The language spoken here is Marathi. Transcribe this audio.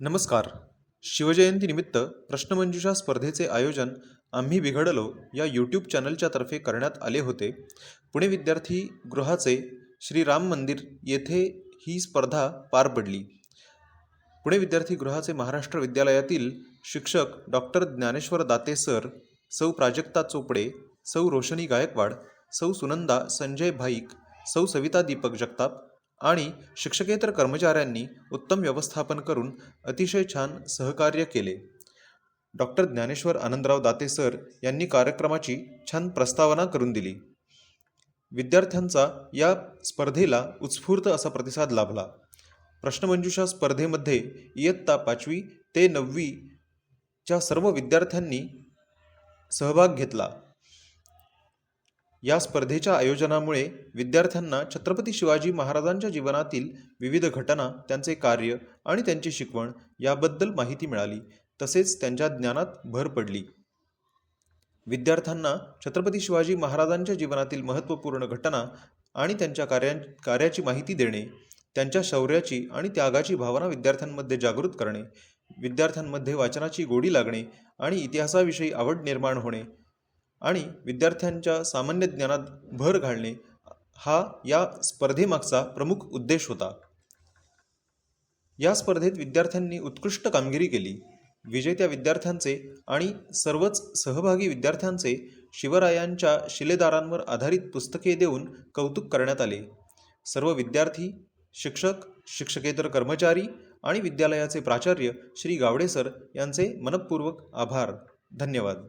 नमस्कार. शिवजयंतीनिमित्त प्रश्नमंजुषा स्पर्धेचे आयोजन आम्ही बिघडलो या यूट्यूब चॅनलच्या तर्फे करण्यात आले होते. पुणे विद्यार्थी गृहाचे श्री राम मंदिर येथे ही स्पर्धा पार पडली. पुणे विद्यार्थी गृहाचे महाराष्ट्र विद्यालयातील शिक्षक डॉक्टर ज्ञानेश्वर दाते सर सौ प्राजक्ता चोपडे सौ रोशनी गायकवाड सौ सुनंदा संजय भाईक सौ सविता दीपक जगताप आणि शिक्षकेतर कर्मचाऱ्यांनी उत्तम व्यवस्थापन करून अतिशय छान सहकार्य केले. डॉक्टर ज्ञानेश्वर आनंदराव दाते सर यांनी कार्यक्रमाची छान प्रस्तावना करून दिली. विद्यार्थ्यांचा या स्पर्धेला उत्स्फूर्त असा प्रतिसाद लाभला. प्रश्नमंजुषा स्पर्धेमध्ये इयत्ता पाचवी ते नववीच्या सर्व विद्यार्थ्यांनी सहभाग घेतला. या स्पर्धेच्या आयोजनामुळे विद्यार्थ्यांना छत्रपती शिवाजी महाराजांच्या जीवनातील विविध घटना त्यांचे कार्य आणि त्यांची शिकवण याबद्दल माहिती मिळाली. तसेच त्यांच्या ज्ञानात भर पडली. विद्यार्थ्यांना छत्रपती शिवाजी महाराजांच्या जीवनातील महत्त्वपूर्ण घटना आणि त्यांच्या कार्या कार्याची माहिती देणे त्यांच्या शौर्याची आणि त्यागाची भावना विद्यार्थ्यांमध्ये जागृत करणे विद्यार्थ्यांमध्ये वाचनाची गोडी लागणे आणि इतिहासाविषयी आवड निर्माण होणे आणि विद्यार्थ्यांच्या सामान्य ज्ञानात भर घालणे हा या स्पर्धेमागचा प्रमुख उद्देश होता. या स्पर्धेत विद्यार्थ्यांनी उत्कृष्ट कामगिरी केली. विजेत्या विद्यार्थ्यांचे आणि सर्वच सहभागी विद्यार्थ्यांचे शिवरायांच्या शिलेदारांवर आधारित पुस्तके देऊन कौतुक करण्यात आले. सर्व विद्यार्थी शिक्षक शिक्षकेतर कर्मचारी आणि विद्यालयाचे प्राचार्य श्री गावडेसर यांचे मनपूर्वक आभार. धन्यवाद.